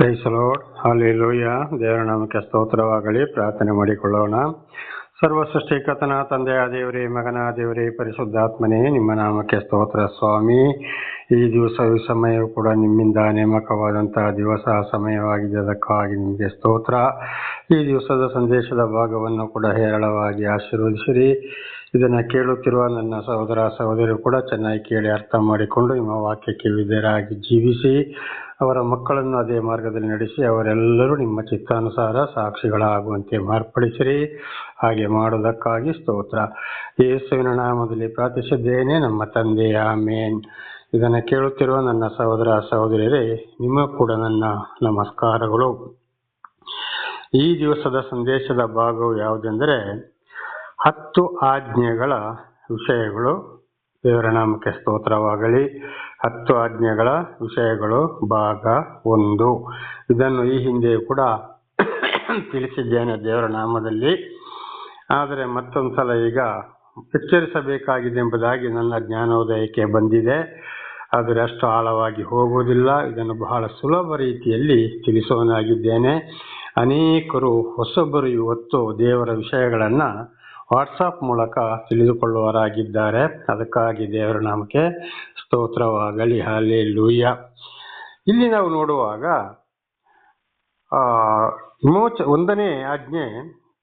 ಪ್ರೈಸಲೋಡ್ ಲೋಯ್ಯ ದೇವರ ನಾಮಕ್ಕೆ ಸ್ತೋತ್ರವಾಗಲಿ. ಪ್ರಾರ್ಥನೆ ಮಾಡಿಕೊಳ್ಳೋಣ. ಸರ್ವ ಸೃಷ್ಟಿಕತನ ತಂದೆಯ ದೇವರೇ, ಮಗನ ದೇವರೇ, ಪರಿಶುದ್ಧಾತ್ಮನೇ, ನಿಮ್ಮ ನಾಮಕ್ಕೆ ಸ್ತೋತ್ರ ಸ್ವಾಮಿ. ಈ ದಿವಸ ಈ ಸಮಯವು ಕೂಡ ನಿಮ್ಮಿಂದ ನೇಮಕವಾದಂತಹ ದಿವಸ ಸಮಯವಾಗಿದೆ ಅದಕ್ಕಾಗಿ ನಿಮಗೆ ಸ್ತೋತ್ರ. ಈ ದಿವಸದ ಸಂದೇಶದ ಭಾಗವನ್ನು ಕೂಡ ಹೇರಳವಾಗಿ ಆಶೀರ್ವದಿಸಿರಿ. ಇದನ್ನು ಕೇಳುತ್ತಿರುವ ನನ್ನ ಸಹೋದರ ಸಹೋದರಿ ಕೂಡ ಚೆನ್ನಾಗಿ ಕೇಳಿ ಅರ್ಥ ಮಾಡಿಕೊಂಡು ನಿಮ್ಮ ವಾಕ್ಯಕ್ಕೆ ವಿಧೇಯರಾಗಿ ಜೀವಿಸಿ. ಅವರ ಮಕ್ಕಳನ್ನು ಅದೇ ಮಾರ್ಗದಲ್ಲಿ ನಡೆಸಿ ಅವರೆಲ್ಲರೂ ನಿಮ್ಮ ಚಿತ್ತಾನುಸಾರ ಸಾಕ್ಷಿಗಳಾಗುವಂತೆ ಮಾರ್ಪಡಿಸಿರಿ. ಹಾಗೆ ಮಾಡುವುದಕ್ಕಾಗಿ ಸ್ತೋತ್ರ. ಯೇಸುವಿನ ನಾಮದಲ್ಲಿ ಪ್ರಾರ್ಥಿಸಿದ್ದೇನೆ, ನಮ್ಮ ತಂದೆಯ ಮೇನ್ ಇದನ್ನು ಕೇಳುತ್ತಿರುವ ನನ್ನ ಸಹೋದರ, ಸಹೋದರಿಯರೇ, ನಿಮ್ಮ ಕೂಡ ನನ್ನ ನಮಸ್ಕಾರಗಳು. ಈ ದಿವಸದ ಸಂದೇಶದ ಭಾಗವು ಯಾವುದೆಂದರೆ, ಹತ್ತು ಆಜ್ಞೆಗಳ ವಿಷಯಗಳು. ದೇವರ ನಾಮಕ್ಕೆ ಸ್ತೋತ್ರವಾಗಲಿ. ಹತ್ತು ಆಜ್ಞೆಗಳ ವಿಷಯಗಳು, ಭಾಗ ಒಂದು. ಇದನ್ನು ಈ ಹಿಂದೆಯೂ ಕೂಡ ತಿಳಿಸಿದ್ದೇನೆ ದೇವರ ನಾಮದಲ್ಲಿ. ಆದರೆ ಮತ್ತೊಂದು ಸಲ ಈಗ ಎಚ್ಚರಿಸಬೇಕಾಗಿದೆ ಎಂಬುದಾಗಿ ನನ್ನ ಜ್ಞಾನೋದಯಕ್ಕೆ ಬಂದಿದೆ. ಆದರೆ ಅಷ್ಟು ಆಳವಾಗಿ ಹೋಗುವುದಿಲ್ಲ. ಇದನ್ನು ಬಹಳ ಸುಲಭ ರೀತಿಯಲ್ಲಿ ತಿಳಿಸುವನಾಗಿದ್ದೇನೆ ಅನೇಕರು ಹೊಸಬರು ಇವತ್ತು ದೇವರ ವಿಷಯಗಳನ್ನು ವಾಟ್ಸಪ್ ಮೂಲಕ ತಿಳಿದುಕೊಳ್ಳುವರಾಗಿದ್ದಾರೆ ಅದಕ್ಕಾಗಿ ದೇವರ ನಾಮಕ್ಕೆ ಸ್ತೋತ್ರವಾಗಲಿ ಹಾಲೆ ಲೂಯ್ಯ ಇಲ್ಲಿ ನಾವು ನೋಡುವಾಗ ವಿಮೋಚ, ಒಂದನೇ ಆಜ್ಞೆ,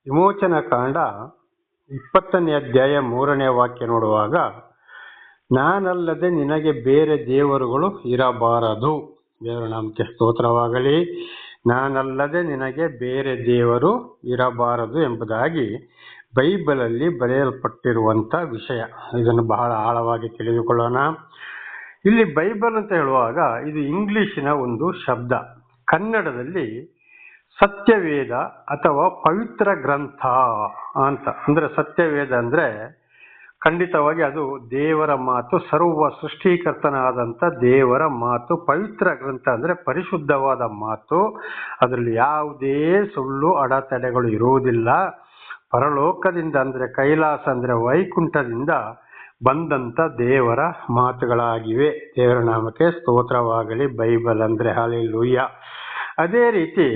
ವಿಮೋಚನ ಕಾಂಡ, ಇಪ್ಪತ್ತನೇ ಅಧ್ಯಾಯ ಮೂರನೇ ವಾಕ್ಯ ನೋಡುವಾಗ, ನಾನಲ್ಲದೆ ನಿನಗೆ ಬೇರೆ ದೇವರುಗಳು ಇರಬಾರದು. ದೇವರ ನಾಮಕ್ಕೆ ಸ್ತೋತ್ರವಾಗಲಿ, ನಾನಲ್ಲದೆ ನಿನಗೆ ಬೇರೆ ದೇವರು ಇರಬಾರದು ಎಂಬುದಾಗಿ ಬೈಬಲಲ್ಲಿ ಬರೆಯಲ್ಪಟ್ಟಿರುವಂಥ ವಿಷಯ. ಇದನ್ನು ಬಹಳ ಆಳವಾಗಿ ತಿಳಿದುಕೊಳ್ಳೋಣ. ಇಲ್ಲಿ ಬೈಬಲ್ ಅಂತ ಹೇಳುವಾಗ ಇದು ಇಂಗ್ಲಿಶಿನ ಒಂದು ಶಬ್ದ. ಕನ್ನಡದಲ್ಲಿ ಸತ್ಯವೇದ ಅಥವಾ ಪವಿತ್ರ ಗ್ರಂಥ ಅಂತ. ಅಂದ್ರೆ ಸತ್ಯವೇದ ಅಂದ್ರೆ ಖಂಡಿತವಾಗಿ ಅದು ದೇವರ ಮಾತು, ಸರ್ವ ಸೃಷ್ಟೀಕರ್ತನಾದಂಥ ದೇವರ ಮಾತು, ಪವಿತ್ರ ಗ್ರಂಥ ಅಂದ್ರೆ ಪರಿಶುದ್ಧವಾದ ಮಾತು. ಅದರಲ್ಲಿ ಯಾವುದೇ ಸುಳ್ಳು ಅಡೆತಡೆಗಳು ಇರುವುದಿಲ್ಲ. ಪರಲೋಕದಿಂದ ಅಂದ್ರೆ ಕೈಲಾಸ ಅಂದರೆ ವೈಕುಂಠದಿಂದ ಬಂದಂತ ದೇವರ ಮಾತುಗಳಾಗಿವೆ. ದೇವರ ನಾಮಕ್ಕೆ ಸ್ತೋತ್ರವಾಗಲಿ, ಬೈಬಲ್ ಅಂದ್ರೆ ಹಾಲಿ ಲೂಯ್ಯ ಅದೇ ರೀತಿ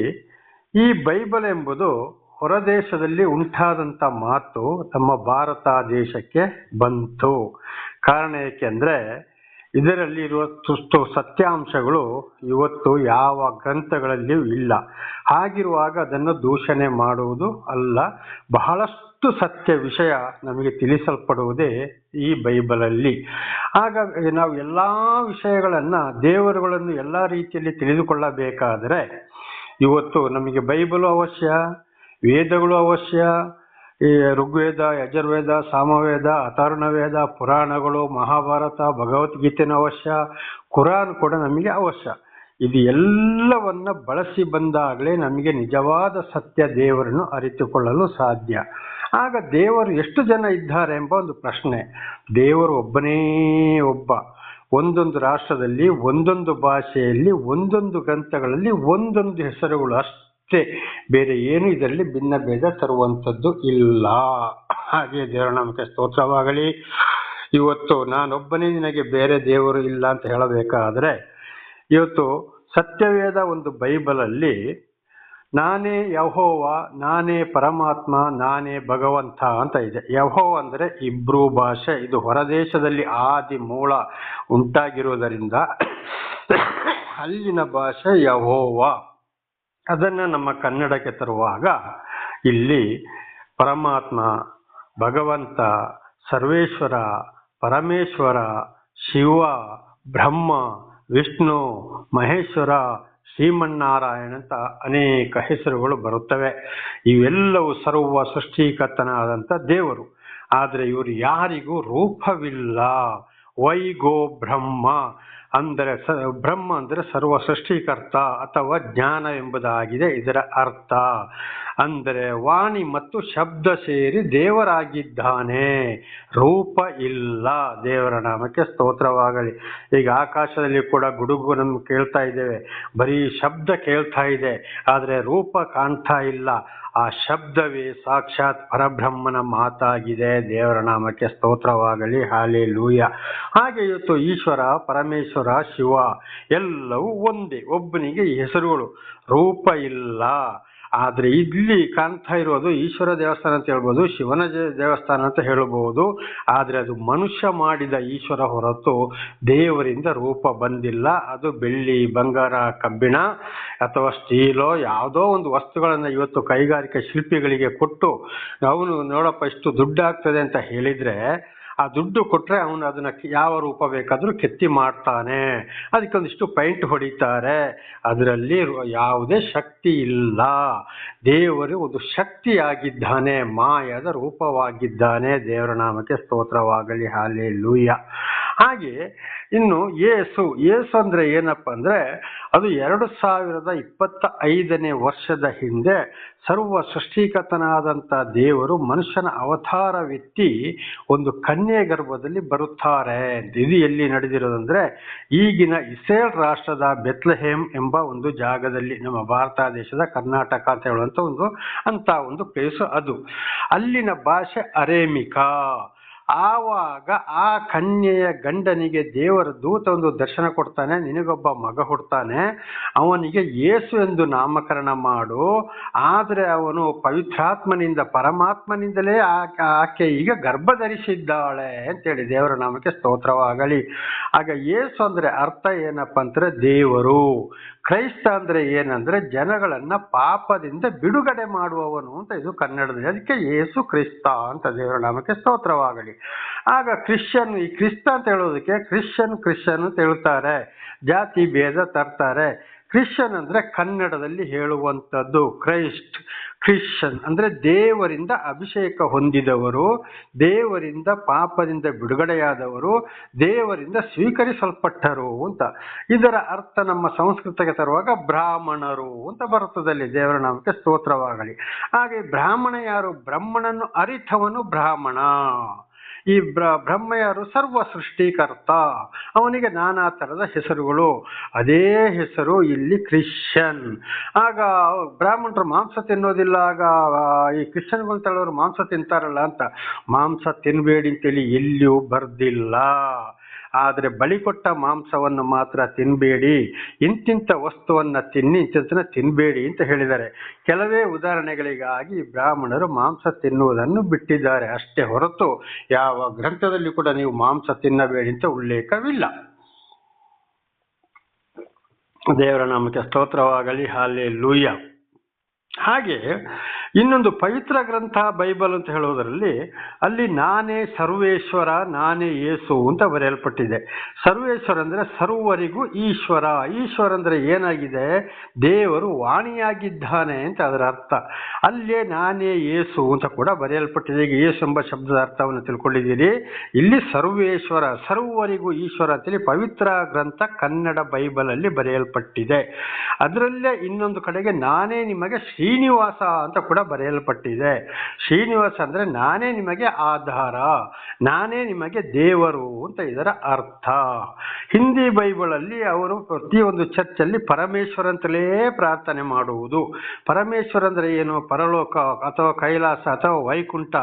ಈ ಬೈಬಲ್ ಎಂಬುದು ಹೊರದೇಶದಲ್ಲಿ ಉಂಟಾದಂತ ಮಾತು ನಮ್ಮ ಭಾರತ ದೇಶಕ್ಕೆ ಬಂತು. ಕಾರಣ ಏಕೆಂದ್ರೆ ಇದರಲ್ಲಿ ತುಸ್ತು ಸತ್ಯಾಂಶಗಳು ಇವತ್ತು ಯಾವ ಗ್ರಂಥಗಳಲ್ಲಿಯೂ ಇಲ್ಲ. ಹಾಗಿರುವಾಗ ಅದನ್ನು ದೂಷಣೆ ಮಾಡುವುದು ಅಲ್ಲ. ಬಹಳಷ್ಟು ಸತ್ಯ ವಿಷಯ ನಮಗೆ ತಿಳಿಸಲ್ಪಡುವುದೇ ಈ ಬೈಬಲಲ್ಲಿ. ಹಾಗಾಗಿ ನಾವು ಎಲ್ಲ ವಿಷಯಗಳನ್ನು ದೇವರುಗಳನ್ನು ಎಲ್ಲ ರೀತಿಯಲ್ಲಿ ತಿಳಿದುಕೊಳ್ಳಬೇಕಾದರೆ ಇವತ್ತು ನಮಗೆ ಬೈಬಲು ಅವಶ್ಯ, ವೇದಗಳು ಅವಶ್ಯ ಈ ಋಗ್ವೇದ, ಯಜುರ್ವೇದ, ಸಾಮವೇದ ಅಥರ್ಣ ವೇದ ಪುರಾಣಗಳು, ಮಹಾಭಾರತ, ಭಗವದ್ಗೀತೆನ ಅವಶ್ಯ, ಕುರಾನ್ ಕೂಡ ನಮಗೆ ಅವಶ್ಯ. ಇದು ಎಲ್ಲವನ್ನ ಬಳಸಿ ಬಂದಾಗಲೇ ನಮಗೆ ನಿಜವಾದ ಸತ್ಯ ದೇವರನ್ನು ಅರಿತುಕೊಳ್ಳಲು ಸಾಧ್ಯ. ಆಗ ದೇವರು ಎಷ್ಟು ಜನ ಇದ್ದಾರೆ ಎಂಬ ಒಂದು ಪ್ರಶ್ನೆ. ದೇವರು ಒಬ್ಬನೇ ಒಬ್ಬ. ಒಂದೊಂದು ರಾಷ್ಟ್ರದಲ್ಲಿ, ಒಂದೊಂದು ಭಾಷೆಯಲ್ಲಿ, ಒಂದೊಂದು ಗ್ರಂಥಗಳಲ್ಲಿ, ಒಂದೊಂದು ಹೆಸರುಗಳು ಅಷ್ಟೇ ಬೇರೆ ಏನು ಇದರಲ್ಲಿ ಭಿನ್ನ ಭೇದ ತರುವಂಥದ್ದು ಇಲ್ಲ. ಹಾಗೆ ದೇವರ ನಮಗೆ ಸ್ತೋತ್ರವಾಗಲಿ. ಇವತ್ತು ನಾನೊಬ್ಬನೇ ನಿನಗೆ ಬೇರೆ ದೇವರು ಇಲ್ಲ ಅಂತ ಹೇಳಬೇಕಾದ್ರೆ, ಇವತ್ತು ಸತ್ಯವೇದ ಒಂದು ಬೈಬಲಲ್ಲಿ, ನಾನೇ ಯಹೋವ, ನಾನೇ ಪರಮಾತ್ಮ, ನಾನೇ ಭಗವಂತ ಅಂತ ಇದೆ. ಯಹೋ ಅಂದರೆ ಇಬ್ರು ಭಾಷೆ. ಇದು ಹೊರದೇಶದಲ್ಲಿ ಆದಿ ಮೂಲ ಉಂಟಾಗಿರುವುದರಿಂದ, ಅಲ್ಲಿನ ಭಾಷೆ ಯಹೋವ. ಅದನ್ನ ನಮ್ಮ ಕನ್ನಡಕ್ಕೆ ತರುವಾಗ ಇಲ್ಲಿ ಪರಮಾತ್ಮ, ಭಗವಂತ, ಸರ್ವೇಶ್ವರ, ಪರಮೇಶ್ವರ, ಶಿವ, ಬ್ರಹ್ಮ, ವಿಷ್ಣು, ಮಹೇಶ್ವರ, ಶ್ರೀಮನ್ನಾರಾಯಣ ಅಂತ ಅನೇಕ ಹೆಸರುಗಳು ಬರುತ್ತವೆ. ಇವೆಲ್ಲವೂ ಸರ್ವ ಸೃಷ್ಟಿಕರ್ತನಾದಂಥ ದೇವರು. ಆದರೆ ಇವರು ಯಾರಿಗೂ ರೂಪವಿಲ್ಲ. ವೈಗೋ ಬ್ರಹ್ಮ. ಅಂದರೆ ಸ, ಬ್ರಹ್ಮ ಅಂದರೆ ಸರ್ವ ಸೃಷ್ಟಿಕರ್ತ ಅಥವಾ ಜ್ಞಾನ ಎಂಬುದಾಗಿದೆ ಇದರ ಅರ್ಥ. ಅಂದರೆ ವಾಣಿ ಮತ್ತು ಶಬ್ದ ಸೇರಿ ದೇವರಾಗಿದ್ದಾನೆ. ರೂಪ ಇಲ್ಲ. ದೇವರ ನಾಮಕ್ಕೆ ಸ್ತೋತ್ರವಾಗಲಿ. ಈಗ ಆಕಾಶದಲ್ಲಿ ಕೂಡ ಗುಡುಗು ನಮ್ಗೆ ಕೇಳ್ತಾ ಇದ್ದೇವೆ. ಬರೀ ಶಬ್ದ ಕೇಳ್ತಾ ಇದೆ. ಆದರೆ ರೂಪ ಕಾಣ್ತಾ ಇಲ್ಲ. ಆ ಶಬ್ದವೇ ಸಾಕ್ಷಾತ್ ಪರಬ್ರಹ್ಮನ ಮಾತಾಗಿದೆ. ದೇವರ ನಾಮಕ್ಕೆ ಸ್ತೋತ್ರವಾಗಲಿ. ಹಾಲೆ ಲೂಯ ಹಾಗೆ ಇವತ್ತು ಈಶ್ವರ, ಪರಮೇಶ್ವರ ಸರ್ವೇಶ್ವರ ಶಿವ. ಎಲ್ಲವೂ ಒಂದೇ, ಒಬ್ಬನಿಗೆ ಹೆಸರುಗಳು. ರೂಪ ಇಲ್ಲ. ಆದರೆ ಇಲ್ಲಿ ಕಾಣ್ತಾ ಇರೋದು ಈಶ್ವರ ದೇವಸ್ಥಾನ ಅಂತ ಹೇಳ್ಬೋದು, ಶಿವನ ದೇವಸ್ಥಾನ ಅಂತ ಹೇಳಬಹುದು ಆದರೆ ಅದು ಮನುಷ್ಯ ಮಾಡಿದ ಈಶ್ವರ ಹೊರತು ದೇವರಿಂದ ರೂಪ ಬಂದಿಲ್ಲ. ಅದು ಬೆಳ್ಳಿ, ಬಂಗಾರ, ಕಬ್ಬಿಣ ಅಥವಾ ಸ್ಟೀಲೋ ಯಾವುದೋ ಒಂದು ವಸ್ತುಗಳನ್ನು ಇವತ್ತು ಕೈಗಾರಿಕಾ ಶಿಲ್ಪಿಗಳಿಗೆ ಕೊಟ್ಟು, ಅವನು ನೋಡಪ್ಪ ಇಷ್ಟು ದುಡ್ಡಾಗ್ತದೆ ಅಂತ ಹೇಳಿದ್ರೆ ಆ ದುಡ್ಡು ಕೊಟ್ರೆ ಅವನು ಅದನ್ನ ಯಾವ ರೂಪ ಬೇಕಾದರೂ ಕೆತ್ತಿ ಮಾಡ್ತಾನೆ. ಅದಕ್ಕೊಂದಿಷ್ಟು ಪೈಂಟ್ ಹೊಡಿತಾರೆ. ಅದರಲ್ಲಿ ಯಾವುದೇ ಶಕ್ತಿ ಇಲ್ಲ. ದೇವರು ಒಂದು ಶಕ್ತಿಯಾಗಿದ್ದಾನೆ, ಮಾಯದ ರೂಪವಾಗಿದ್ದಾನೆ. ದೇವರ ನಾಮಕ್ಕೆ ಸ್ತೋತ್ರವಾಗಲಿ ಹಾಲೆ ಲೂಯ ಹಾಗೆ ಇನ್ನು ಏಸು ಏಸು ಅಂದ್ರೆ ಏನಪ್ಪ ಅಂದ್ರೆ ಅದು ಎರಡು ಸಾವಿರದ ಇಪ್ಪತ್ತ ಐದನೇ ವರ್ಷದ ಹಿಂದೆ ಸರ್ವ ಸೃಷ್ಟಿಕತನಾದಂಥ ದೇವರು ಮನುಷ್ಯನ ಅವತಾರವೆತ್ತಿ ಒಂದು ಕನ್ಯೆ ಗರ್ಭದಲ್ಲಿ ಬರುತ್ತಾರೆ ಇದು ಎಲ್ಲಿ ನಡೆದಿರೋದಂದ್ರೆ ಈಗಿನ ಇಸ್ರೇಲ್ ರಾಷ್ಟ್ರದ ಬೆತ್ಲಹೇಮ್ ಎಂಬ ಒಂದು ಜಾಗದಲ್ಲಿ, ನಮ್ಮ ಭಾರತ ದೇಶದ ಕರ್ನಾಟಕ ಅಂತ ಹೇಳುವಂಥ ಒಂದು ಅಂತ ಒಂದು ಪ್ಲೇಸ್ ಅದು. ಅಲ್ಲಿನ ಭಾಷೆ ಅರೇಮಿಕಾ. ಆವಾಗ ಆ ಕನ್ಯೆಯ ಗಂಡನಿಗೆ ದೇವರ ದೂತ ಒಂದು ದರ್ಶನ ಕೊಡ್ತಾನೆ, ನಿನಗೊಬ್ಬ ಮಗ ಹುಡ್ತಾನೆ, ಅವನಿಗೆ ಯೇಸು ಎಂದು ನಾಮಕರಣ ಮಾಡು, ಆದರೆ ಅವನು ಪವಿತ್ರಾತ್ಮನಿಂದ ಪರಮಾತ್ಮನಿಂದಲೇ ಆಕೆ ಈಗ ಗರ್ಭ ಧರಿಸಿದ್ದಾಳೆ ಅಂತೇಳಿ ದೇವರ ನಾಮಕ್ಕೆ ಸ್ತೋತ್ರವಾಗಲಿ. ಆಗ ಯೇಸು ಅಂದರೆ ಅರ್ಥ ಏನಪ್ಪ ಅಂದರೆ ದೇವರು, ಕ್ರೈಸ್ತ ಅಂದರೆ ಏನಂದರೆ ಜನಗಳನ್ನು ಪಾಪದಿಂದ ಬಿಡುಗಡೆ ಮಾಡುವವನು ಅಂತ ಇದು ಕನ್ನಡದಲ್ಲಿ, ಅದಕ್ಕೆ ಯೇಸು ಕ್ರಿಸ್ತ ಅಂತ ದೇವರ ನಾಮಕ್ಕೆ ಸ್ತೋತ್ರವಾಗಲಿ. ಆಗ ಕ್ರಿಶ್ಚಿಯನ್, ಈ ಕ್ರಿಸ್ತ ಅಂತ ಹೇಳೋದಕ್ಕೆ ಕ್ರಿಶ್ಚಿಯನ್ ಕ್ರಿಶ್ಚಿಯನ್ ಅಂತ ಹೇಳ್ತಾರೆ. ಜಾತಿ, ಭೇದ ತರ್ತಾರೆ. ಕ್ರಿಶ್ಚಿಯನ್ ಅಂದ್ರೆ ಕನ್ನಡದಲ್ಲಿ ಹೇಳುವಂಥದ್ದು ಕ್ರೈಸ್ಟ್, ಕ್ರಿಶ್ಚಿಯನ್ ಅಂದ್ರೆ ದೇವರಿಂದ ಅಭಿಷೇಕ ಹೊಂದಿದವರು, ದೇವರಿಂದ ಪಾಪದಿಂದ ಬಿಡುಗಡೆಯಾದವರು, ದೇವರಿಂದ ಸ್ವೀಕರಿಸಲ್ಪಟ್ಟರು ಅಂತ. ಇದರ ಅರ್ಥ ನಮ್ಮ ಸಂಸ್ಕೃತಕ್ಕೆ ತರುವಾಗ ಬ್ರಾಹ್ಮಣರು ಅಂತ ಬರುತ್ತದಲ್ಲಿ, ದೇವರ ನಾಮಕ್ಕೆ ಸ್ತೋತ್ರವಾಗಲಿ. ಹಾಗೆ ಬ್ರಾಹ್ಮಣ ಯಾರು? ಬ್ರಾಹ್ಮಣನು ಅರಿತವನು ಬ್ರಾಹ್ಮಣ. ಈ ಬ್ರ ಬ್ರಹ್ಮ ಯಾರು ಸರ್ವ ಸೃಷ್ಟಿಕರ್ತ. ಅವನಿಗೆ ನಾನಾ ಥರದ ಹೆಸರುಗಳು. ಅದೇ ಹೆಸರು ಇಲ್ಲಿ ಕ್ರಿಶ್ಚಿಯನ್. ಆಗ ಬ್ರಾಹ್ಮಣರು ಮಾಂಸ ತಿನ್ನೋದಿಲ್ಲ, ಆಗ ಈ ಕ್ರಿಶ್ಚಿಯನ್ಗಳು ತಳ್ಳೋರು ಮಾಂಸ ತಿಂತಾರಲ್ಲ ಅಂತ. ಮಾಂಸ ತಿನ್ನಬೇಡಿ ಅಂತೇಳಿ ಎಲ್ಲಿಯೂ ಬರ್ದಿಲ್ಲ. ಆದರೆ ಬಳಿಕೊಟ್ಟ ಮಾಂಸವನ್ನು ಮಾತ್ರ ತಿನ್ಬೇಡಿ ಇಂತಿಂಥ ವಸ್ತುವನ್ನ ತಿನ್ನಿ ಇಂತಿಂತನ ತಿನ್ಬೇಡಿ ಅಂತ ಹೇಳಿದ್ದಾರೆ. ಕೆಲವೇ ಉದಾಹರಣೆಗಳಿಗಾಗಿ ಬ್ರಾಹ್ಮಣರು ಮಾಂಸ ತಿನ್ನುವುದನ್ನು ಬಿಟ್ಟಿದ್ದಾರೆ. ಅಷ್ಟೇ ಹೊರತು ಯಾವ ಗ್ರಂಥದಲ್ಲಿ ಕೂಡ ನೀವು ಮಾಂಸ ತಿನ್ನಬೇಡಿ ಅಂತ ಉಲ್ಲೇಖವಿಲ್ಲ. ದೇವರ ನಾಮಕ್ಕೆ ಸ್ತೋತ್ರವಾಗಲಿ ಹಾಲೆ ಲೂಯ್ಯ ಹಾಗೆ ಇನ್ನೊಂದು ಪವಿತ್ರ ಗ್ರಂಥ ಬೈಬಲ್ ಅಂತ ಹೇಳೋದರಲ್ಲಿ ಅಲ್ಲಿ ನಾನೇ ಸರ್ವೇಶ್ವರ, ನಾನೇ ಏಸು ಅಂತ ಬರೆಯಲ್ಪಟ್ಟಿದೆ. ಸರ್ವೇಶ್ವರ ಅಂದರೆ ಸರ್ವರಿಗೂ ಈಶ್ವರ. ಈಶ್ವರ ಅಂದರೆ ಏನಾಗಿದೆ? ದೇವರು ವಾಣಿಯಾಗಿದ್ದಾನೆ ಅಂತ ಅದರ ಅರ್ಥ. ಅಲ್ಲೇ ನಾನೇ ಏಸು ಅಂತ ಕೂಡ ಬರೆಯಲ್ಪಟ್ಟಿದೆ. ಈಗ ಏಸು ಎಂಬ ಶಬ್ದದ ಅರ್ಥವನ್ನು ತಿಳ್ಕೊಂಡಿದ್ದೀರಿ. ಇಲ್ಲಿ ಸರ್ವೇಶ್ವರ, ಸರ್ವರಿಗೂ ಈಶ್ವರ ಅಂತೇಳಿ ಪವಿತ್ರ ಗ್ರಂಥ ಕನ್ನಡ ಬೈಬಲಲ್ಲಿ ಬರೆಯಲ್ಪಟ್ಟಿದೆ. ಅದರಲ್ಲೇ ಇನ್ನೊಂದು ಕಡೆಗೆ ನಾನೇ ನಿಮಗೆ ಶ್ರೀನಿವಾಸ ಅಂತ ಕೂಡ ಬರೆಯಲ್ಪಟ್ಟಿದೆ. ಶ್ರೀನಿವಾಸ ಅಂದರೆ ನಾನೇ ನಿಮಗೆ ಆಧಾರ, ನಾನೇ ನಿಮಗೆ ದೇವರು ಅಂತ ಇದರ ಅರ್ಥ. ಹಿಂದಿ ಬೈಬಲ್ ಅಲ್ಲಿ ಅವರು ಪ್ರತಿಯೊಂದು ಚರ್ಚಲ್ಲಿ ಪರಮೇಶ್ವರ ಅಂತಲೇ ಪ್ರಾರ್ಥನೆ ಮಾಡುವುದು. ಪರಮೇಶ್ವರ ಅಂದರೆ ಏನು? ಪರಲೋಕ ಅಥವಾ ಕೈಲಾಸ ಅಥವಾ ವೈಕುಂಠ.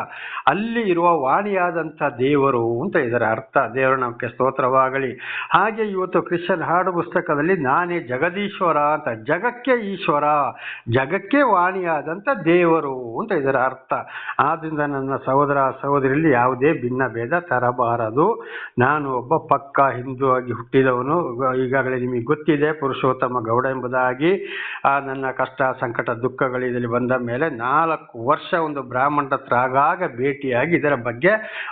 ಅಲ್ಲಿ ಇರುವ ವಾಣಿಯಾದಂಥ ದೇವರು ಅಂತ ಇದರ ಅರ್ಥ. ದೇವರ ನಮಗೆ ಸ್ತೋತ್ರವಾಗಲಿ. ಹಾಗೆ ಇವತ್ತು ಕ್ರಿಶ್ಚಿಯನ್ ಹಾಡು ಪುಸ್ತಕದಲ್ಲಿ ನಾನೇ ಜಗದೀಶ್ವರ ಅಂತ, ಜಗಕ್ಕೆ ಈಶ್ವರ, ಜಗಕ್ಕೆ ವಾಣಿಯಾದಂಥ ದೇವರು ಅಂತ ಇದರ ಅರ್ಥ. ಆದ್ದರಿಂದ ನನ್ನ ಸಹೋದರ ಸಹೋದರಿಯಲ್ಲಿ ಯಾವುದೇ ಭಿನ್ನ ಭೇದ ತರಬಾರದು. ನಾನು ಒಬ್ಬ ಪಕ್ಕ ಹಿಂದೂ ಆಗಿ ಹುಟ್ಟಿದವನು. ಈಗಾಗಲೇ ನಿಮಗೆ ಗೊತ್ತಿದೆ, ಪುರುಷೋತ್ತಮ ಗೌಡ ಎಂಬುದಾಗಿ. ಆ ನನ್ನ ಕಷ್ಟ, ಸಂಕಟ, ದುಃಖಗಳು ಇದರಲ್ಲಿ ಬಂದ ಮೇಲೆ ನಾಲ್ಕು ವರ್ಷ ಒಂದು ಬ್ರಾಹ್ಮಣರ ಹತ್ರ ಆಗಾಗ ಭೇಟಿಯಾಗಿ ಇದರ ಬಗ್ಗೆ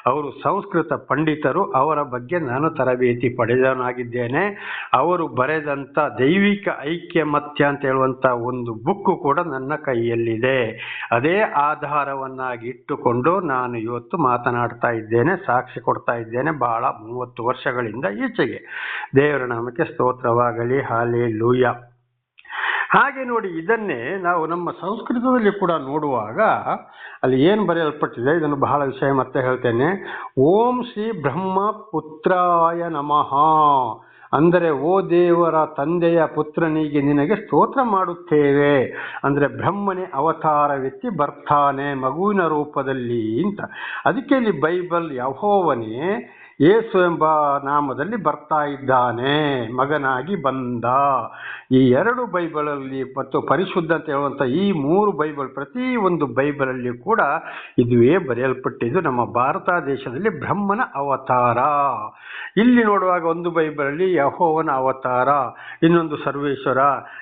ಅವರು ಸಂಸ್ಕೃತ ಪಂಡಿತರು, ಅವರ ಬಗ್ಗೆ ನಾನು ತರಬೇತಿ ಪಡೆದವನಾಗಿದ್ದೇನೆ. ಅವರು ಬರೆದಂಥ ದೈವಿಕ ಐಕ್ಯಮತ್ಯ ಅಂತ ಹೇಳುವಂಥ ಒಂದು ಬುಕ್ಕು ಕೂಡ ನನ್ನ ಕೈಯಲ್ಲಿದೆ. ಅದೇ ಆಧಾರವನ್ನಾಗಿ ಇಟ್ಟುಕೊಂಡು ನಾನು ಇವತ್ತು ಮಾತನಾಡ್ತಾ ಇದ್ದೇನೆ, ಸಾಕ್ಷಿ ಕೊಡ್ತಾ ಇದ್ದೇನೆ ಬಹಳ ಮೂವತ್ತು ವರ್ಷಗಳಿಂದ ಈಚೆಗೆ. ದೇವರ ನಾಮಕ್ಕೆ ಸ್ತೋತ್ರವಾಗಲಿ ಹಾಲೆ ಲೂಯ ಹಾಗೆ ನೋಡಿ, ಇದನ್ನೇ ನಾವು ನಮ್ಮ ಸಂಸ್ಕೃತದಲ್ಲಿ ಕೂಡ ನೋಡುವಾಗ ಅಲ್ಲಿ ಏನು ಬರೆಯಲ್ಪಟ್ಟಿದೆ, ಇದನ್ನು ಬಹಳ ವಿಷಯ ಮತ್ತೆ ಹೇಳ್ತೇನೆ. ಓಂ ಶ್ರೀ ಬ್ರಹ್ಮ ಪುತ್ರಾಯ ನಮಃ. ಅಂದರೆ, ಓ ದೇವರ ತಂದೆಯ ಪುತ್ರನಿಗೆ ನಿನಗೆ ಸ್ತೋತ್ರ ಮಾಡುತ್ತೇವೆ. ಅಂದರೆ ಬ್ರಹ್ಮನೇ ಅವತಾರವೆತ್ತಿ ಬರ್ತಾನೆ ಮಗುವಿನ ರೂಪದಲ್ಲಿ ಅಂತ. ಅದಕ್ಕೆ ಇಲ್ಲಿ ಬೈಬಲ್ ಯಹೋವನೇ ಯೇಸು ಎಂಬ ನಾಮದಲ್ಲಿ ಬರ್ತಾ ಇದ್ದಾನೆ, ಮಗನಾಗಿ ಬಂದ. ಈ ಎರಡು ಬೈಬಲಲ್ಲಿ ಮತ್ತು ಪರಿಶುದ್ಧ ಅಂತ ಹೇಳುವಂಥ ಈ ಮೂರು ಬೈಬಲ್, ಪ್ರತಿ ಒಂದು ಬೈಬಲಲ್ಲಿ ಕೂಡ ಇದುವೇ ಬರೆಯಲ್ಪಟ್ಟಿದ್ದು ನಮ್ಮ ಭಾರತ ದೇಶದಲ್ಲಿ ಬ್ರಹ್ಮನ ಅವತಾರ. ಇಲ್ಲಿ ನೋಡುವಾಗ ಒಂದು ಬೈಬಲಲ್ಲಿ ಯಹೋವನ ಅವತಾರ, ಇನ್ನೊಂದು ಸರ್ವೇಶ್ವರ,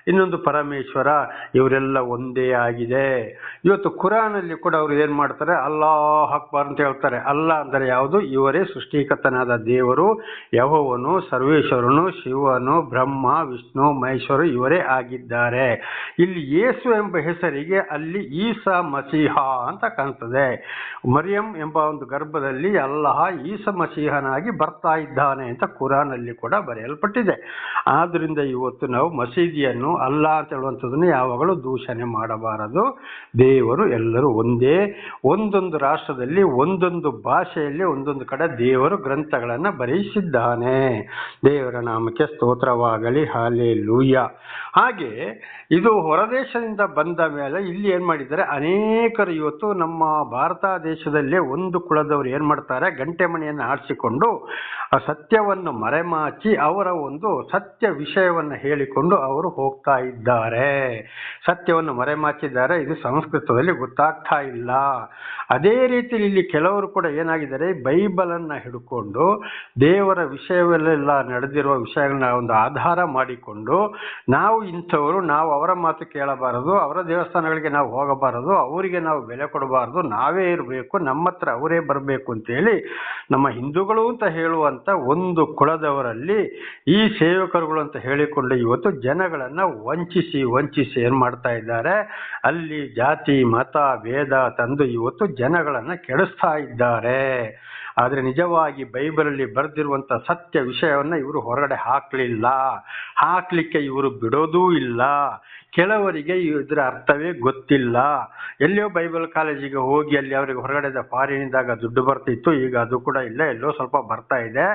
ಇನ್ನೊಂದು ಪರಮೇಶ್ವರ, ಇವರೆಲ್ಲ ಒಂದೇ ಆಗಿದೆ. ಇವತ್ತು ಕುರಾನಲ್ಲಿ ಕೂಡ ಅವರು ಏನು ಮಾಡ್ತಾರೆ? ಅಲ್ಲಾ ಅಕ್ಬರ್ ಅಂತ ಹೇಳ್ತಾರೆ. ಅಲ್ಲ ಅಂದರೆ ಯಾವುದು? ಇವರೇ ಸೃಷ್ಟಿಕರ್ತನಾದ ದೇವರು ಯಹೋವನು, ಸರ್ವೇಶ್ವರನು, ಶಿವನು, ಬ್ರಹ್ಮ, ವಿಷ್ಣು, ಮಹೇಶ್ವರು ಇವರೇ ಆಗಿದ್ದಾರೆ. ಇಲ್ಲಿ ಯೇಸು ಎಂಬ ಹೆಸರಿಗೆ ಅಲ್ಲಿ ಈಸಾ ಮಸೀಹ ಅಂತ ಕಾಣ್ತದೆ. ಮರಿಯಂ ಎಂಬ ಒಂದು ಗರ್ಭದಲ್ಲಿ ಅಲ್ಲಹ ಈಸ ಮಸೀಹನಾಗಿ ಬರ್ತಾ ಇದ್ದಾನೆ ಅಂತ ಕುರಾನಲ್ಲಿ ಕೂಡ ಬರೆಯಲ್ಪಟ್ಟಿದೆ. ಆದ್ದರಿಂದ ಇವತ್ತು ನಾವು ಮಸೀದಿಯನ್ನು ಅಲ್ಲ ಅಂತ ಹೇಳುವಂಥದ್ದನ್ನು ಯಾವಾಗಲೂ ದೂಷಣೆ ಮಾಡಬಾರದು. ದೇವರು ಎಲ್ಲರೂ ಒಂದೇ, ಒಂದೊಂದು ರಾಷ್ಟ್ರದಲ್ಲಿ ಒಂದೊಂದು ಭಾಷೆಯಲ್ಲಿ ಒಂದೊಂದು ಕಡೆ ದೇವರು ಗ್ರಂಥಗಳನ್ನು ಬರೆಯಿಸಿದ್ದಾನೆ. ದೇವರ ನಾಮಕ್ಕೆ ಸ್ತೋತ್ರವಾಗಲಿ ಹಾಲೆ ಲೂಯ್ಯ ಹಾಗೆ ಇದು ಹೊರದೇಶದಿಂದ ಬಂದ ಮೇಲೆ ಇಲ್ಲಿ ಏನು ಮಾಡಿದ್ದಾರೆ? ಅನೇಕರು ಇವತ್ತು ನಮ್ಮ ಭಾರತ ದೇಶದಲ್ಲೇ ಒಂದು ಕುಳದವರು ಏನು ಮಾಡ್ತಾರೆ? ಗಂಟೆ ಮಣಿಯನ್ನು ಆಡಿಸಿಕೊಂಡು ಆ ಸತ್ಯವನ್ನು ಮರೆಮಾಚಿ ಅವರ ಒಂದು ಸತ್ಯ ವಿಷಯವನ್ನು ಹೇಳಿಕೊಂಡು ಅವರು ಹೋಗ್ತಾ ಇದ್ದಾರೆ. ಸತ್ಯವನ್ನು ಮರೆಮಾಚಿದ್ದಾರೆ, ಇದು ಸಂಸ್ಕೃತದಲ್ಲಿ ಗೊತ್ತಾಗ್ತಾ ಇಲ್ಲ. ಅದೇ ರೀತಿಯಲ್ಲಿ ಇಲ್ಲಿ ಕೆಲವರು ಕೂಡ ಏನಾಗಿದ್ದಾರೆ, ಬೈಬಲನ್ನು ಹಿಡ್ಕೊಂಡು, ದೇವರ ವಿಷಯವೆಲ್ಲ ನಡೆದಿರುವ ವಿಷಯಗಳನ್ನ ಒಂದು ಆಧಾರ ಮಾಡಿಕೊಂಡು, ನಾವು ಇಂಥವರು, ನಾವು ಅವರ ಮಾತು ಕೇಳಬಾರದು, ಅವರ ದೇವಸ್ಥಾನಗಳಿಗೆ ನಾವು ಹೋಗಬಾರದು, ಅವರಿಗೆ ನಾವು ಬೆಲೆ ಕೊಡಬಾರದು, ನಾವೇ ಇರಬೇಕು, ನಮ್ಮ ಹತ್ರ ಅವರೇ ಬರಬೇಕು ಅಂತೇಳಿ ನಮ್ಮ ಹಿಂದೂಗಳು ಅಂತ ಹೇಳುವಂಥ ಒಂದು ಕುಳದವರಲ್ಲಿ ಈ ಸೇವಕರುಗಳು ಅಂತ ಹೇಳಿಕೊಂಡು ಇವತ್ತು ಜನಗಳನ್ನು ವಂಚಿಸಿ ವಂಚಿಸಿ ಏನು ಮಾಡ್ತಾ ಇದ್ದಾರೆ, ಅಲ್ಲಿ ಜಾತಿ, ಮತ, ಭೇದ ತಂದು ಇವತ್ತು ಜನಗಳನ್ನು ಕೆಡಿಸ್ತಾ ಇದ್ದಾರೆ. ಆದರೆ ನಿಜವಾಗಿ ಬೈಬಲಲ್ಲಿ ಬರೆದಿರುವಂಥ ಸತ್ಯ ವಿಷಯವನ್ನು ಇವರು ಹೊರಗಡೆ ಹಾಕಲಿಲ್ಲ. ಹಾಕಲಿಕ್ಕೆ ಇವರು ಬಿಡೋದೂ ಇಲ್ಲ. ಕೆಲವರಿಗೆ ಇದರ ಅರ್ಥವೇ ಗೊತ್ತಿಲ್ಲ. ಎಲ್ಲೋ ಬೈಬಲ್ ಕಾಲೇಜಿಗೆ ಹೋಗಿ ಅಲ್ಲಿ ಅವರಿಗೆ ಹೊರಗಡೆ ಫಾರಿನಿಂದಾಗ ದುಡ್ಡು ಬರ್ತಿತ್ತು. ಈಗ ಅದು ಕೂಡ ಇಲ್ಲ. ಎಲ್ಲೋ ಸ್ವಲ್ಪ ಬರ್ತಾ ಇದೆ.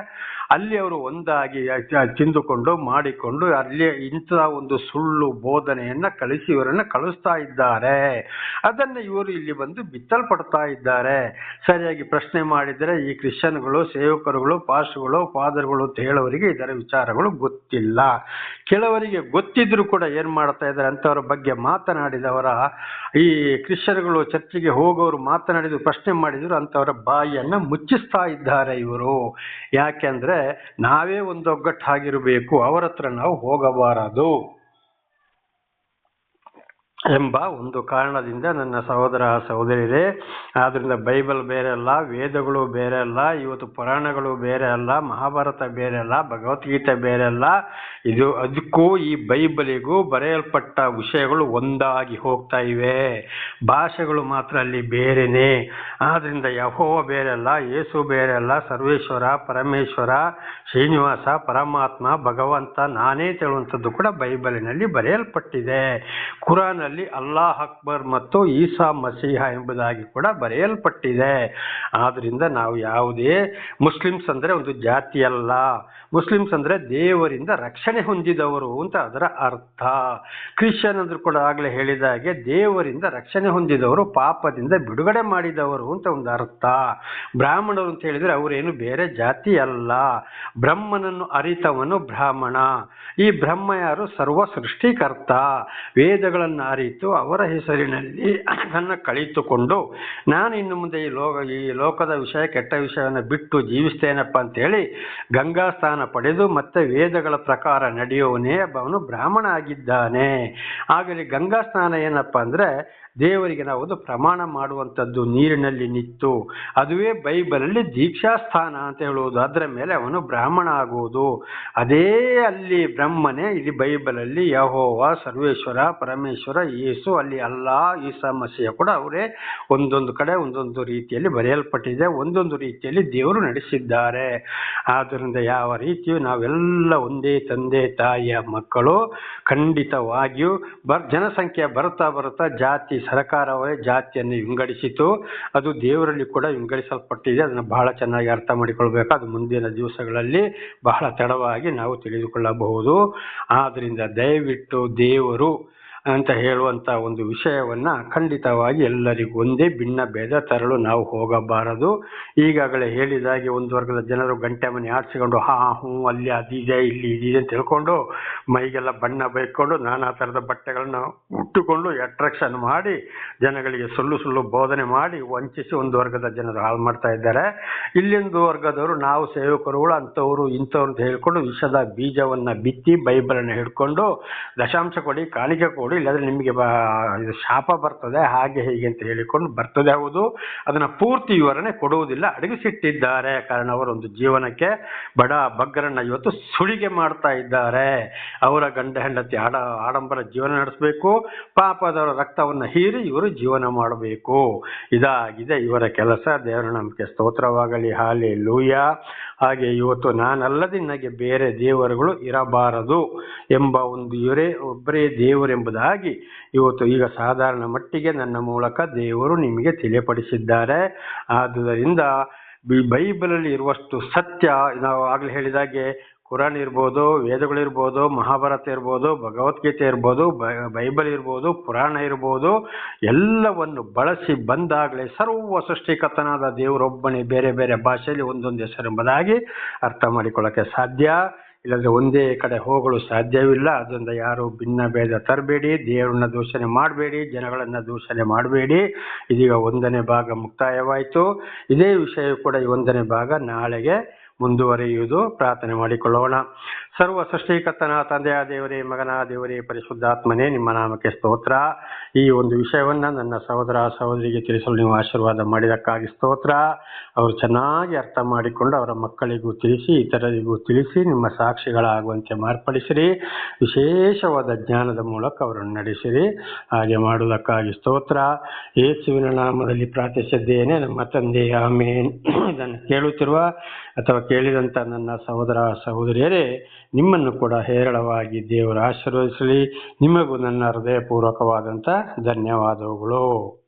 ಅಲ್ಲಿ ಅವರು ಒಂದಾಗಿ ತಿಂದುಕೊಂಡು ಮಾಡಿಕೊಂಡು ಅಲ್ಲಿ ಇಂಥ ಒಂದು ಸುಳ್ಳು ಬೋಧನೆಯನ್ನ ಕಳಿಸಿ ಇವರನ್ನ ಕಳಿಸ್ತಾ ಇದ್ದಾರೆ. ಅದನ್ನ ಇವರು ಇಲ್ಲಿ ಬಂದು ಬಿತ್ತಲ್ಪಡ್ತಾ ಇದ್ದಾರೆ. ಸರಿಯಾಗಿ ಪ್ರಶ್ನೆ ಮಾಡಿದರೆ ಈ ಕ್ರಿಶ್ಚಿಯನ್ಗಳು, ಸೇವಕರುಗಳು, ಪಾಸ್ಟ್ಗಳು, ಫಾದರ್ಗಳು ಅಂತ ಹೇಳೋರಿಗೆ ಇದರ ವಿಚಾರಗಳು ಗೊತ್ತಿಲ್ಲ. ಕೆಲವರಿಗೆ ಗೊತ್ತಿದ್ರು ಕೂಡ ಏನ್ ಮಾಡ್ತಾ ಇದ್ದಾರೆ? ಅಂತವರ ಬಗ್ಗೆ ಮಾತನಾಡಿದವರ, ಈ ಕ್ರಿಶ್ಚಿಯನ್ಗಳು ಚರ್ಚಿಗೆ ಹೋಗೋರು ಮಾತನಾಡಿದ್ರು, ಪ್ರಶ್ನೆ ಮಾಡಿದ್ರು ಅಂತವರ ಬಾಯಿಯನ್ನು ಮುಚ್ಚಿಸ್ತಾ ಇದ್ದಾರೆ ಇವರು. ಯಾಕೆಂದ್ರೆ ನಾವೇ ಒಂದು ಒಗ್ಗಟ್ಟಾಗಿರಬೇಕು ಅವರ ಹತ್ರ ನಾವು ಹೋಗಬಾರದು. ಎಂಬ ಒಂದು ಕಾರಣದಿಂದ ನನ್ನ ಸಹೋದರ ಸಹೋದರಿರೇ ಆದ್ದರಿಂದ ಬೈಬಲ್ ಬೇರೆ ಅಲ್ಲ, ವೇದಗಳು ಬೇರೆ ಅಲ್ಲ, ಇವತ್ತು ಪುರಾಣಗಳು ಬೇರೆ ಅಲ್ಲ, ಮಹಾಭಾರತ ಬೇರೆ ಅಲ್ಲ, ಭಗವದ್ಗೀತೆ ಬೇರೆ ಅಲ್ಲ, ಇದು ಅದಕ್ಕೂ ಈ ಬೈಬಲಿಗೂ ಬರೆಯಲ್ಪಟ್ಟ ವಿಷಯಗಳು ಒಂದಾಗಿ ಹೋಗ್ತಾ ಇವೆ. ಭಾಷೆಗಳು ಮಾತ್ರ ಅಲ್ಲಿ ಬೇರೆನೇ. ಆದ್ದರಿಂದ ಯಹೋವ ಬೇರೆ ಅಲ್ಲ, ಯೇಸು ಬೇರೆ ಅಲ್ಲ, ಸರ್ವೇಶ್ವರ, ಪರಮೇಶ್ವರ, ಶ್ರೀನಿವಾಸ, ಪರಮಾತ್ಮ, ಭಗವಂತ ನಾನೇ ತಿಳುವಂಥದ್ದು ಕೂಡ ಬೈಬಲಿನಲ್ಲಿ ಬರೆಯಲ್ಪಟ್ಟಿದೆ. ಕುರಾನಲ್ಲಿ ಅಲ್ಲಾಹ್ ಅಕ್ಬರ್ ಮತ್ತು ಈಸಾ ಮಸೀಹ ಎಂಬುದಾಗಿ ಕೂಡ ಬರೆಯಲ್ಪಟ್ಟಿದೆ. ಆದ್ರಿಂದ ನಾವು ಯಾವುದೇ ಮುಸ್ಲಿಮ್ಸ್ ಅಂದ್ರೆ ಒಂದು ಜಾತಿ ಅಲ್ಲ. ಮುಸ್ಲಿಮ್ಸ್ ಅಂದ್ರೆ ದೇವರಿಂದ ರಕ್ಷಣೆ ಹೊಂದಿದವರು ಅಂತ ಅದರ ಅರ್ಥ. ಕ್ರಿಶ್ಚಿಯನ್ ಅಂದ್ರೂ ಕೂಡ ಆಗಲೇ ಹೇಳಿದ ಹಾಗೆ ದೇವರಿಂದ ರಕ್ಷಣೆ ಹೊಂದಿದವರು, ಪಾಪದಿಂದ ಬಿಡುಗಡೆ ಮಾಡಿದವರು ಅಂತ ಒಂದು ಅರ್ಥ. ಬ್ರಾಹ್ಮಣರು ಅಂತ ಹೇಳಿದ್ರೆ ಅವರೇನು ಬೇರೆ ಜಾತಿ ಅಲ್ಲ. ಬ್ರಹ್ಮನನ್ನು ಅರಿತವನು ಬ್ರಾಹ್ಮಣ. ಈ ಬ್ರಹ್ಮ ಯಾರು? ಸರ್ವ ಸೃಷ್ಟಿಕರ್ತ ವೇದಗಳನ್ನು ಅರಿತು ಅವರ ಹೆಸರಿನಲ್ಲಿ ನನ್ನ ಕಳಿತುಕೊಂಡು ನಾನು ಇನ್ನು ಮುಂದೆ ಈ ಲೋಕ, ಈ ಲೋಕದ ವಿಷಯ, ಕೆಟ್ಟ ವಿಷಯವನ್ನು ಬಿಟ್ಟು ಜೀವಿಸ್ತೇನಪ್ಪ ಅಂತೇಳಿ ಗಂಗಾ ಸ್ಥಾನ ಪಡೆದು ಮತ್ತೆ ವೇದಗಳ ಪ್ರಕಾರ ನಡೆಯುವನೇ ಅವನು ಬ್ರಾಹ್ಮಣ ಆಗಿದ್ದಾನೆ ಆಗಲಿ ಗಂಗಾ ಸ್ನಾನ ಏನಪ್ಪ ಅಂದ್ರೆ ದೇವರಿಗೆ ನಾವು ಒಂದು ಪ್ರಮಾಣ ಮಾಡುವಂಥದ್ದು ನೀರಿನಲ್ಲಿ ನಿಂತು ಅದುವೇ ಬೈಬಲಲ್ಲಿ ದೀಕ್ಷಾ ಸ್ಥಾನ ಅಂತ ಹೇಳುವುದು. ಅದರ ಮೇಲೆ ಅವನು ಬ್ರಾಹ್ಮಣ ಆಗುವುದು. ಅದೇ ಅಲ್ಲಿ ಬ್ರಹ್ಮನೇ, ಇಲ್ಲಿ ಬೈಬಲಲ್ಲಿ ಯಹೋವ, ಸರ್ವೇಶ್ವರ, ಪರಮೇಶ್ವರ, ಯೇಸು, ಅಲ್ಲಿ ಅಲ್ಲಾ, ಈಸಾ, ಮಸೀಹ ಕೂಡ ಅವರೇ ಒಂದೊಂದು ಕಡೆ ಒಂದೊಂದು ರೀತಿಯಲ್ಲಿ ಬರೆಯಲ್ಪಟ್ಟಿದೆ. ಒಂದೊಂದು ರೀತಿಯಲ್ಲಿ ದೇವರು ನಡೆಸಿದ್ದಾರೆ. ಆದ್ದರಿಂದ ಯಾವ ರೀತಿಯು ನಾವೆಲ್ಲ ಒಂದೇ ತಂದೆ, ತಾಯಿಯ ಮಕ್ಕಳು ಖಂಡಿತವಾಗಿಯೂ ಬರ್, ಜನಸಂಖ್ಯೆ ಬರ್ತಾ ಬರುತ್ತಾ ಜಾತಿ ಸರ್ಕಾರವೇ ಜಾತಿಯನ್ನು ವಿಂಗಡಿಸಿತು ಅದು ದೇವರಲ್ಲಿ ಕೂಡ ವಿಂಗಡಿಸಲ್ಪಟ್ಟಿದೆ. ಅದನ್ನು ಬಹಳ ಚೆನ್ನಾಗಿ ಅರ್ಥ ಮಾಡಿಕೊಳ್ಬೇಕು. ಅದು ಮುಂದಿನ ದಿವಸಗಳಲ್ಲಿ ಬಹಳ ತಡವಾಗಿ ನಾವು ತಿಳಿದುಕೊಳ್ಳಬಹುದು. ಆದ್ದರಿಂದ ದಯವಿಟ್ಟು ದೇವರು ಅಂತ ಹೇಳುವಂತ ಒಂದು ವಿಷಯವನ್ನ ಖಂಡಿತವಾಗಿ ಎಲ್ಲರಿಗೂ ಒಂದೇ ಭಿನ್ನ ಭೇದ ತರಲು ನಾವು ಹೋಗಬಾರದು. ಈಗಾಗಲೇ ಹೇಳಿದಾಗೆ ಒಂದು ವರ್ಗದ ಜನರು ಗಂಟೆ ಮನೆ ಆಡಿಸಿಕೊಂಡು ಹಾ ಹ್ಞೂ, ಅಲ್ಲಿ ಅದಿದೆ ಇಲ್ಲಿ ಇದಿದೆ ಅಂತ ತಿಳ್ಕೊಂಡು ಮೈಗೆಲ್ಲ ಬಣ್ಣ ಬೈಕೊಂಡು ನಾನಾ ಥರದ ಬಟ್ಟೆಗಳನ್ನ ಉಟ್ಟುಕೊಂಡು ಅಟ್ರಾಕ್ಷನ್ ಮಾಡಿ, ಜನಗಳಿಗೆ ಸುಳ್ಳು ಸುಳ್ಳು ಬೋಧನೆ ಮಾಡಿ ವಂಚಿಸಿ ಒಂದು ವರ್ಗದ ಜನರು ಹಾಳು ಮಾಡ್ತಾ ಇದ್ದಾರೆ. ಇಲ್ಲಿಂದು ವರ್ಗದವರು ನಾವು ಸೇವಕರುಗಳು ಅಂಥವರು, ಇಂಥವ್ರು ಅಂತ ಹೇಳ್ಕೊಂಡು ವಿಷದ ಬೀಜವನ್ನ ಬಿತ್ತಿ, ಬೈಬಲನ್ನು ಹಿಡ್ಕೊಂಡು ದಶಾಂಶ ಕೊಡಿ, ಕಾಣಿಕೆ ಕೊಡಿ ಇಲ್ಲಾಂದ್ರೆ ನಿಮಗೆ ಇದು ಶಾಪ ಬರ್ತದೆ, ಹಾಗೆ ಹೀಗೆ ಅಂತ ಹೇಳಿಕೊಂಡು ಬರ್ತದೆ ಹೌದು. ಅದನ್ನ ಪೂರ್ತಿ ವಿವರಣೆ ಕೊಡುವುದಿಲ್ಲ. ಅಡಗಿಸಿಟ್ಟಿದ್ದಾರೆ, ಕಾರಣ ಅವರೊಂದು ಜೀವನಕ್ಕೆ ಬಡ ಬಗ್ಗರನ್ನು ಇವತ್ತು ಸುಳಿಗೆ ಮಾಡ್ತಾ ಇದ್ದಾರೆ. ಅವರ ಗಂಡ ಹೆಂಡತಿ ಆಡ, ಆಡಂಬರ ಜೀವನ ನಡೆಸಬೇಕು. ಪಾಪದವರ ರಕ್ತವನ್ನು ಹೀರಿ ಇವರು ಜೀವನ ಮಾಡಬೇಕು. ಇದಾಗಿದೆ ಇವರ ಕೆಲಸ. ದೇವರ ನಂಬಿಕೆ ಸ್ತೋತ್ರವಾಗಲಿ. ಹಾಲಿ ಲೂಯ ಹಾಗೆ ಇವತ್ತು ನಾನಲ್ಲದೆ ನನಗೆ ಬೇರೆ ದೇವರುಗಳು ಇರಬಾರದು ಎಂಬ ಒಂದು ಇವರೇ ಒಬ್ಬರೇ ದೇವರೆಂಬುದಾಗಿ ಇವತ್ತು ಈಗ ಸಾಧಾರಣ ಮಟ್ಟಿಗೆ ನನ್ನ ಮೂಲಕ ದೇವರು ನಿಮಗೆ ತಿಳಿಯಪಡಿಸಿದ್ದಾರೆ. ಆದುದರಿಂದ ಬೈಬಲಲ್ಲಿ ಇರುವಷ್ಟು ಸತ್ಯ, ನಾವು ಆಗಲೇ ಹೇಳಿದಾಗೆ ಕುರಾನ್ ಇರ್ಬೋದು ವೇದಗಳಿರ್ಬೋದು ಮಹಾಭಾರತ ಇರ್ಬೋದು, ಭಗವದ್ಗೀತೆ ಇರ್ಬೋದು ಬೈಬಲ್ ಇರ್ಬೋದು, ಪುರಾಣ ಇರ್ಬೋದು, ಎಲ್ಲವನ್ನು ಬಳಸಿ ಬಂದಾಗಲೇ ಸರ್ವ ಸೃಷ್ಟಿಕರ್ತನಾದ ದೇವರೊಬ್ಬನೇ ಬೇರೆ ಬೇರೆ ಭಾಷೆಯಲ್ಲಿ ಒಂದೊಂದು ಹೆಸರೆಂಬುದಾಗಿ ಅರ್ಥ ಮಾಡಿಕೊಳ್ಳೋಕ್ಕೆ ಸಾಧ್ಯ. ಇಲ್ಲಾಂದ್ರೆ ಒಂದೇ ಕಡೆ ಹೋಗಲು ಸಾಧ್ಯವಿಲ್ಲ ಅದರಿಂದ ಯಾರು ಭಿನ್ನ ಭೇದ ತರಬೇಡಿ, ದೇವರನ್ನ ದೂಷಣೆ ಮಾಡಬೇಡಿ, ಜನಗಳನ್ನ ದೂಷಣೆ ಮಾಡಬೇಡಿ. ಇದೀಗ ಒಂದನೇ ಭಾಗ ಮುಕ್ತಾಯವಾಯಿತು. ಇದೇ ವಿಷಯ ಕೂಡ ಈ ಒಂದನೇ ಭಾಗ ನಾಳೆಗೆ ಮುಂದುವರಿಯುವುದು. ಪ್ರಾರ್ಥನೆ ಮಾಡಿಕೊಳ್ಳೋಣ. ಸರ್ವ ಸೃಷ್ಟಿಕರ್ತನ ತಂದೆಯ ದೇವರೇ, ಮಗನ ದೇವರೇ, ಪರಿಶುದ್ಧಾತ್ಮನೇ ನಿಮ್ಮ ನಾಮಕ್ಕೆ ಸ್ತೋತ್ರ. ಈ ಒಂದು ವಿಷಯವನ್ನು ನನ್ನ ಸಹೋದರ ಸಹೋದರಿಗೆ ತಿಳಿಸಲು ನೀವು ಆಶೀರ್ವಾದ ಮಾಡಿದಕ್ಕಾಗಿ ಸ್ತೋತ್ರ. ಅವರು ಚೆನ್ನಾಗಿ ಅರ್ಥ ಮಾಡಿಕೊಂಡು ಅವರ ಮಕ್ಕಳಿಗೂ ತಿಳಿಸಿ, ಇತರರಿಗೂ ತಿಳಿಸಿ ನಿಮ್ಮ ಸಾಕ್ಷಿಗಳಾಗುವಂತೆ ಮಾರ್ಪಡಿಸಿರಿ. ವಿಶೇಷವಾದ ಜ್ಞಾನದ ಮೂಲಕ ಅವರನ್ನು ನಡೆಸಿರಿ. ಹಾಗೆ ಮಾಡುವುದಕ್ಕಾಗಿ ಸ್ತೋತ್ರ. ಯೇಸುವಿನ ನಾಮದಲ್ಲಿ ಪ್ರಾರ್ಥಿಸಿದ್ದೇನೆ, ನಮ್ಮ ತಂದೆ, ಆಮೇನ್. ಇದನ್ನು ಕೇಳುತ್ತಿರುವ ಅಥವಾ ಕೇಳಿದಂಥ ನನ್ನ ಸಹೋದರ ಸಹೋದರಿಯರೇ ನಿಮ್ಮನ್ನು ಕೂಡ ಹೇರಳವಾಗಿ ದೇವರು ಆಶೀರ್ವದಿಸಲಿ. ನಿಮಗೂ ನನ್ನ ಹೃದಯಪೂರ್ವಕವಾದಂಥ ಧನ್ಯವಾದಗಳು.